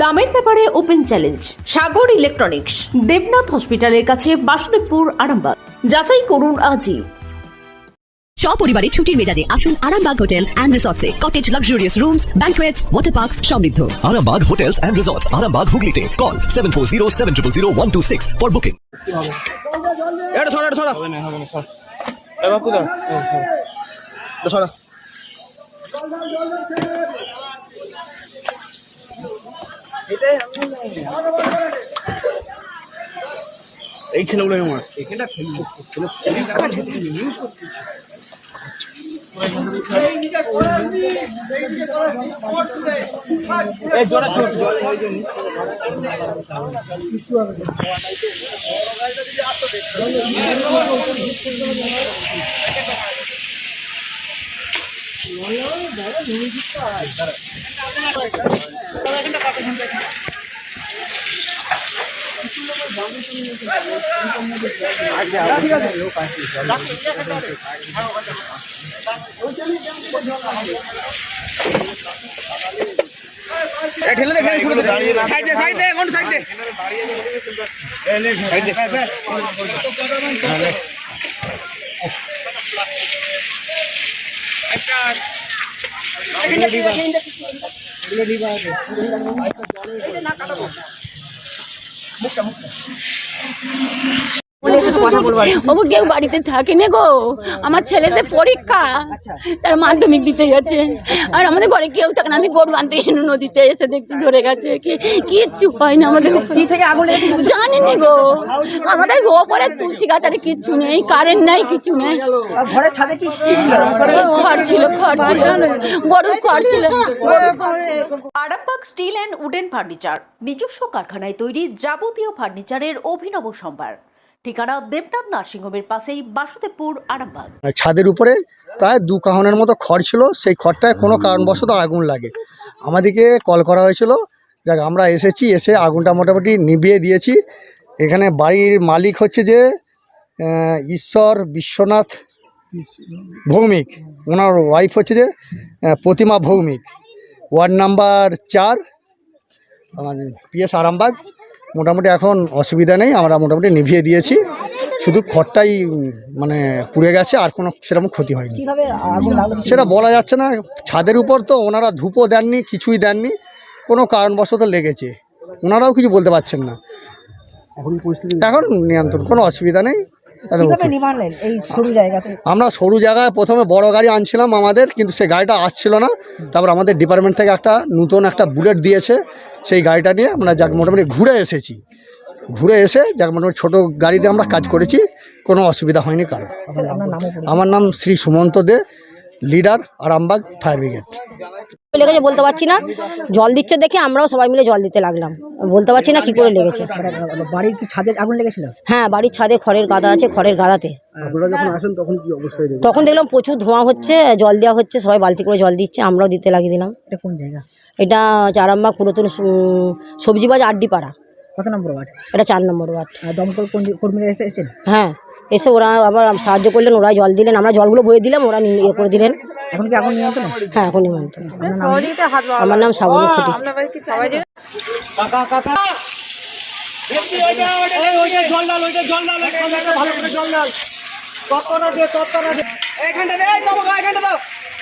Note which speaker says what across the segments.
Speaker 1: দামের ব্যাপারে open challenge Sagar electronics Debnath হসপিটালের কাছে বাসুদেবপুর আরামবাগ। যাচাই করুন আজই।
Speaker 2: সপরিবারে ছুটির মেজাজে আসুন Arambagh hotel and রিসর্টসে। Cottage luxurious rooms banquets water parks সমৃদ্ধ।
Speaker 3: Arambag Hotels and Resorts, Arambag Hooghly Call 740 for booking.
Speaker 4: এটা ছড়া এটা ছড়া এ বাপু দা। ছড়া এই ছেলেগুলো আমার। এই জোড়া ছোট। এ ঠেলে দে ফেলে ছুড়ে দে সাইড দে সাইড দে কোন সাইড দে সাইড দে একটা মুখটা মুখটা
Speaker 5: ওগো কেউ বাড়িতে থাকে না গো। আমার ছেলেদের পরীক্ষা। তার মাধ্যমিক দিতে গেছে আর আমাদের ঘরে কেউ থাকে না। আমি গরু আনতে নদীতে এসে দেখছি ধরে গেছে। কি কিচ্ছু হয় না আমাদের। কি থেকে আগুন জানি না গো। আমাদের ওপরে তুলসী গাছ আর কিচ্ছু নেই। কারেন্ট নেই কিছু নেই। খড় ছিল? খড় ছিল গরুর খড় ছিল।
Speaker 1: Arambagh steel and wooden furniture নিজস্ব কারখানায় তৈরি যাবতীয় ফার্নিচারের অভিনব সম্ভার। ঠিকানা দেবনাথ নার্সিংহোমের পাশেই বাসুদেবপুর, আরামবাগ।
Speaker 6: ছাদের উপরে প্রায় দু কাহনের মতো খড় ছিল, সেই খড়টায় কোনো কারণবশত আগুন লাগে। আমাদেরকে কল করা হয়েছিল, যাক আমরা এসেছি, এসে আগুনটা মোটামুটি নিভিয়ে দিয়েছি। এখানে বাড়ির মালিক হচ্ছে যে ঈশ্বর বিশ্বনাথ ভৌমিক। ওনার ওয়াইফ হচ্ছে যে প্রতিমা ভৌমিক। ওয়ার্ড নাম্বার চার পিএস আরামবাগ। মোটামুটি এখন অসুবিধা নেই আমরা মোটামুটি নিভিয়ে দিয়েছি। শুধু খড়টাই মানে পুড়ে গেছে আর কোনো সেরকম ক্ষতি হয়নি। সেটা বলা যাচ্ছে না ছাদের উপর তো ওনারা ধূপও দেননি কিছুই দেননি কোনো কারণবশত লেগেছে। ওনারাও কিছু বলতে পারছেন না। এখন নিয়ন্ত্রণ কোনো অসুবিধা নেই। আমরা সরু জায়গায় প্রথমে বড় গাড়ি আনছিলাম আমাদের কিন্তু সেই গাড়িটা আসছিল না। তারপর আমাদের ডিপার্টমেন্ট থেকে একটা নতুন একটা বুলেট দিয়েছে সেই গাড়িটা নিয়ে আমরা যাক মোটামুটি ঘুরে এসেছি। ঘুরে এসে যাক মোটামুটি ছোটো গাড়িতে আমরা কাজ করেছি কোনো অসুবিধা হয়নি
Speaker 7: কারও।
Speaker 6: আমার নাম Shri Sumanta De leader Arambagh fire brigade.
Speaker 8: লেগেছে বলতে পারছি না জল দিচ্ছে দেখে আমরাও সবাই মিলে জল দিতে লাগলাম। বলতে পারছি না কি করে লেগেছে।
Speaker 7: বাড়ির কি ছাদে আগুন লেগেছিল?
Speaker 8: হ্যাঁ বাড়ির ছাদে খড়ের গাদা আছে খড়ের গাদাতে।
Speaker 6: আপনারা যখন আসেন তখন কি অবস্থায়
Speaker 8: তখন দেখলাম প্রচুর ধোঁয়া হচ্ছে জল দেওয়া হচ্ছে সবাই বালতি করে জল দিচ্ছে আমরাও দিতে লাগিয়ে দিলাম।
Speaker 7: এটা কোন জায়গা?
Speaker 8: এটা চারাম্বা পুরাতন উম, সবজি বাজার আড্ডি পাড়া
Speaker 7: কত নম্বর ওয়ার্ড
Speaker 8: এটা চার নম্বর ওয়ার্ড
Speaker 7: আর দমকল কর্মীরা এসে এসেছেন
Speaker 8: হ্যাঁ এসে ওরা আবার সাহায্য করলেন ওরা জল দিলেন আমরা জলগুলো বয়ে দিলাম ওরা নি- ইয়ে করে দিলেন
Speaker 7: এখন কি আগুন নিয়ন্ত্রণ
Speaker 8: হ্যাঁ এখন
Speaker 7: নাম
Speaker 8: আমার নাম শ্রাবণী খুঁটি
Speaker 4: জলে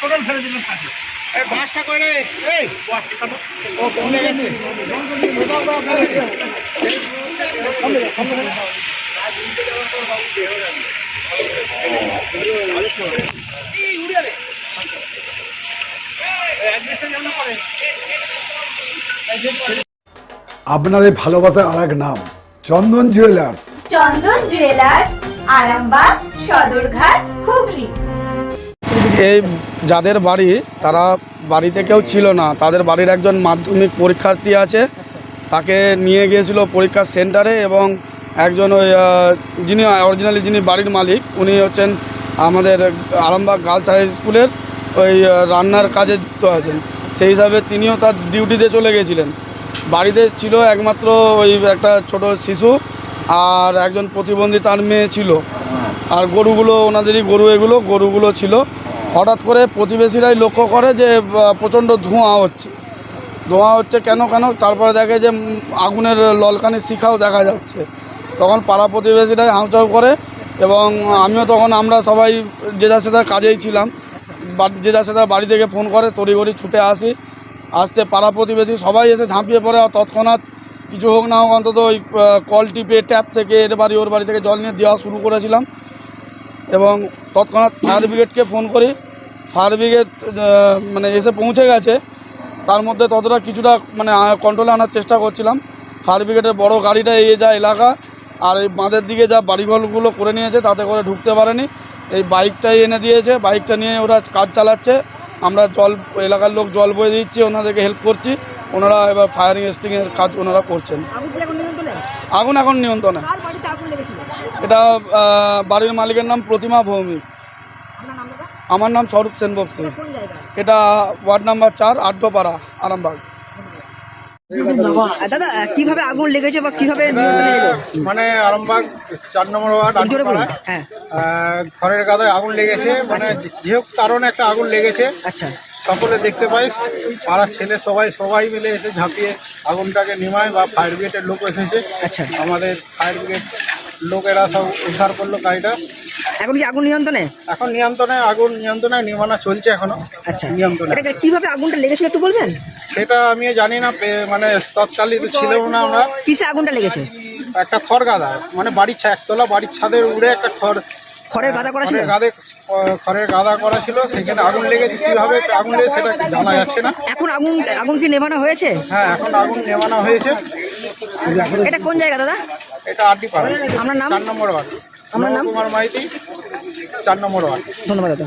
Speaker 4: টোটাল ফেলে।
Speaker 9: আপনাদের ভালোবাসার আর এক নাম চন্দন জুয়েলার্স
Speaker 10: চন্দন জুয়েলার্স আরামবাগ, সদরঘাট, হুগলি। এই যাদের বাড়ি, তারা বাড়িতে কেউ ছিল না। তাদের বাড়ির একজন মাধ্যমিক পরীক্ষার্থী আছে। তাকে নিয়ে গিয়েছিল পরীক্ষার সেন্টারে এবং একজন ওই যিনি অরিজিনালি যিনি বাড়ির মালিক, উনি হচ্ছেন আমাদের আরামবাগ গার্লস হাই স্কুলের ওই রান্নার কাজে যুক্ত আছেন। সেই হিসাবে তিনিও তার ডিউটিতে চলে গেছিলেন। বাড়িতে ছিল একমাত্র ওই একটা ছোট শিশু আর একজন প্রতিবন্ধী তার মেয়ে ছিল। আর গরুগুলো ওনাদেরই গরু এগুলো গরুগুলো ছিল। হঠাৎ করে প্রতিবেশীরাই লক্ষ্য করে যে প্রচণ্ড ধোঁয়া হচ্ছে। ধোঁয়া হচ্ছে কেন কেন? তারপরে দেখে যে আগুনের ললকানি শিখাও দেখা যাচ্ছে। তখন পাড়া প্রতিবেশীরাই হাউচাউ করে এবং আমিও তখন আমরা সবাই যে যার সাথে কাজেই ছিলাম বা- যে যার সাথে বাড়ি থেকে ফোন করে তড়িঘড়ি ছুটে আসি। আসতে পাড়া প্রতিবেশী সবাই এসে ঝাঁপিয়ে পড়ে আর তৎক্ষণাৎ কিছু হোক না হোক, অন্তত ওই কল টিপে ট্যাপ থেকে এর বাড়ি, ওর বাড়ি থেকে জল নিয়ে দেওয়া শুরু করেছিলাম। এবং তৎক্ষণাৎ ফায়ার ব্রিগেডকে ফোন করি। ফায়ার ব্রিগেড মানে এসে পৌঁছে গেছে। তার মধ্যে ততটা কিছুটা মানে কন্ট্রোলে আনার চেষ্টা করছিলাম। ফায়ার ব্রিগেডের বড় গাড়িটা এগিয়ে যায় এলাকা, আর এই বাঁধের দিকে যা বাড়িঘরগুলো করে নিয়েছে, তাতে করে ঢুকতে পারেনি। এই বাইকটাই এনে দিয়েছে। বাইকটা নিয়ে ওরা কাজ চালাচ্ছে। আমরা জল, এলাকার লোক জল বয়ে দিচ্ছি, ওনাদেরকে হেল্প করছি। ওনারা এবার ফায়ারিং এস্টিংয়ের কাজ ওনারা করছেন। আগুন এখন নিয়ন্ত্রণে? এটা বাড়ির মালিকের নাম প্রতিমা ভৌমিক। আমার নাম স্বরূপ সেন বক্সি এটা ওয়ার্ড নাম্বার চার আটগোপাড়া আরামবাগ।
Speaker 7: দাদা কীভাবে আগুন লেগেছে বা কীভাবে
Speaker 4: মানে আরামবাগ চার নম্বর ওয়ার্ড
Speaker 7: হ্যাঁ।
Speaker 4: ঘরের গাদায় আগুন লেগেছে মানে যে হোক কারণে একটা আগুন লেগেছে।
Speaker 7: আচ্ছা।
Speaker 4: সকলে দেখতে পাই পাড়ার ছেলে সবাই সবাই মিলে এসে ঝাঁপিয়ে আগুনটাকে নিমায় বা ফায়ার ব্রিগেডের লোক এসেছে।
Speaker 7: আচ্ছা।
Speaker 4: আমাদের ফায়ার ব্রিগেড লোকেরা সব উদ্ধার করল গাড়িটা।
Speaker 7: এখন কি আগুন নিয়ন্ত্রণে?
Speaker 4: এখন নিয়ন্ত্রণে আগুন নিয়ন্ত্রণে নির্মাণা চলছে এখনও।
Speaker 7: আচ্ছা।
Speaker 4: নিয়ন্ত্রণে।
Speaker 7: এটা কীভাবে আগুনটা লেগেছিল একটু বলবেন?
Speaker 4: সেটা আমি জানি না মানে তৎকালীন ছিল না আমরা।
Speaker 7: কিসে আগুনটা লেগেছে?
Speaker 4: একটা খড় গাদা মানে বাড়ির ছা একতলা বাড়ির ছাদের উড়ে একটা খড়
Speaker 7: খড়ের গাদা করা ছিল?
Speaker 4: গাদে খড়ের গাদা করা ছিল সেখানে আগুন লেগেছে কীভাবে আগুন লেগে সেটা জানা যাচ্ছে না।
Speaker 7: এখন আগুন আগুন কি নেভানো হয়েছে?
Speaker 4: হ্যাঁ এখন আগুন নেভানো হয়েছে।
Speaker 7: এটা কোন জায়গা দাদা?
Speaker 4: এটা আড্ডি পাড়া।
Speaker 7: আপনার নাম?
Speaker 4: চার নম্বর ওয়ার্ড।
Speaker 7: আপনার নাম?
Speaker 4: কুমার মাইতি চার নম্বর ওয়ার্ড।
Speaker 7: ধন্যবাদ দাদা।